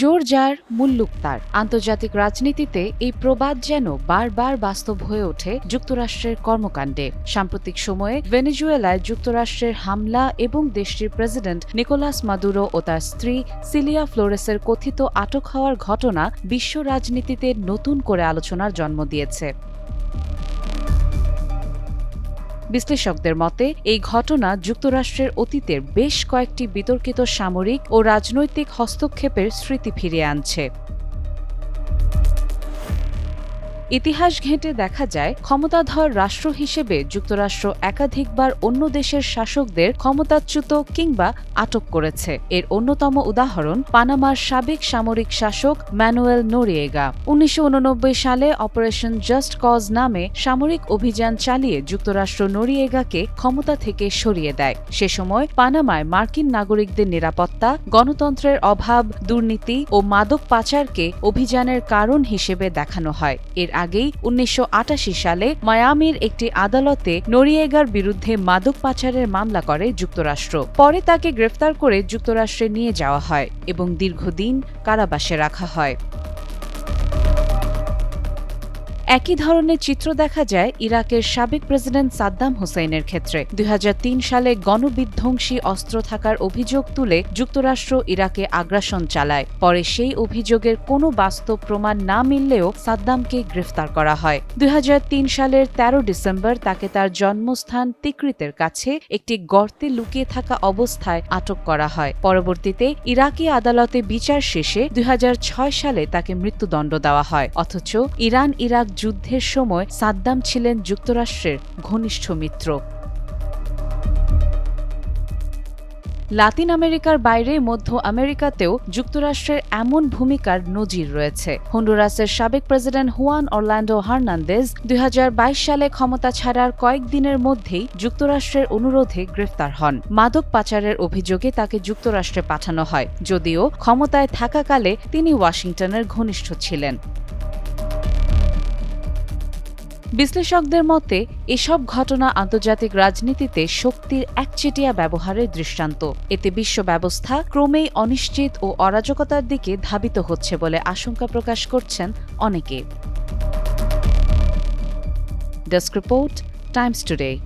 জোর যার মুল্লুক তার। আন্তর্জাতিক রাজনীতিতে এই প্রবাদ যেন বারবার বাস্তব হয়ে ওঠে যুক্তরাষ্ট্রের কর্মকাণ্ডে। সাম্প্রতিক সময়ে ভেনেজুয়েলায় যুক্তরাষ্ট্রের হামলা এবং দেশটির প্রেসিডেন্ট নিকোলাস মাদুরো ও তার স্ত্রী সিলিয়া ফ্লোরেসের কথিত আটক হওয়ার ঘটনা বিশ্ব রাজনীতিতে নতুন করে আলোচনার জন্ম দিয়েছে। বিশ্লেষকদের মতে, এই ঘটনা যুক্তরাষ্ট্রের অতীতের বেশ কয়েকটি বিতর্কিত সামরিক ও রাজনৈতিক হস্তক্ষেপের স্মৃতি ফিরিয়ে আনছে। ইতিহাস ঘেঁটে দেখা যায়, ক্ষমতাধর রাষ্ট্র হিসেবে যুক্তরাষ্ট্র একাধিকবার অন্য দেশের শাসকদের ক্ষমতাচ্যুত কিংবা আটক করেছে। এর অন্যতম উদাহরণ পানামার সাবেক সামরিক শাসক ম্যানুয়েল নোরিয়েগা। উনিশশো উননব্বই সালে অপারেশন জাস্ট কজ নামে সামরিক অভিযান চালিয়ে যুক্তরাষ্ট্র নোরিয়েগাকে ক্ষমতা থেকে সরিয়ে দেয়। সে সময় পানামায় মার্কিন নাগরিকদের নিরাপত্তা, গণতন্ত্রের অভাব, দুর্নীতি ও মাদক পাচারকে অভিযানের কারণ হিসেবে দেখানো হয়। এর আগেই উনিশশো আটাশি সালে মায়ামির একটি আদালতে নরিয়েগার বিরুদ্ধে মাদক পাচারের মামলা করে যুক্তরাষ্ট্র। পরে তাকে গ্রেফতার করে যুক্তরাষ্ট্রে নিয়ে যাওয়া হয় এবং দীর্ঘদিন কারাবাসে রাখা হয়। একই ধরনের চিত্র দেখা যায় ইরাকের সাবেক প্রেসিডেন্ট সাদ্দাম হোসেনের ক্ষেত্রে। দুই হাজার তিন সালে গণবিধ্বংসী অস্ত্র থাকার অভিযোগ তুলে যুক্তরাষ্ট্র ইরাকে আগ্রাসন চালায়। পরে সেই অভিযোগের কোনো বাস্তব প্রমাণ না মিললেও সাদ্দামকে গ্রেফতার করা হয়। দুই হাজার তিন সালের ১৩ ডিসেম্বর তাকে তার জন্মস্থান তিকৃতের কাছে একটি গর্তে লুকিয়ে থাকা অবস্থায় আটক করা হয়। পরবর্তীতে ইরাকি আদালতে বিচার শেষে দুই হাজার ছয় সালে তাকে মৃত্যুদণ্ড দেওয়া হয়। অথচ ইরান ইরাক যুদ্ধের সময় সাদ্দাম ছিলেন যুক্তরাষ্ট্রের ঘনিষ্ঠ মিত্র। লাতিন আমেরিকার বাইরে মধ্য আমেরিকাতেও যুক্তরাষ্ট্রের এমন ভূমিকার নজির রয়েছে। হন্ডুরাসের সাবেক প্রেসিডেন্ট হুয়ান অরল্যান্ডো হার্নান্দেজ দুই হাজার বাইশ সালে ক্ষমতা ছাড়ার কয়েকদিনের মধ্যেই যুক্তরাষ্ট্রের অনুরোধে গ্রেফতার হন। মাদক পাচারের অভিযোগে তাকে যুক্তরাষ্ট্রে পাঠানো হয়, যদিও ক্ষমতায় থাকাকালে তিনি ওয়াশিংটনের ঘনিষ্ঠ ছিলেন। বিশ্লেষকদের মতে, এসব ঘটনা আন্তর্জাতিক রাজনীতিতে শক্তির একচেটিয়া ব্যবহারের দৃষ্টান্ত। এতে বিশ্ব ব্যবস্থা ক্রমেই অনিশ্চিত ও অরাজকতার দিকে ধাবিত হচ্ছে বলে আশঙ্কা প্রকাশ করছেন অনেকে। Desk report, Times Today.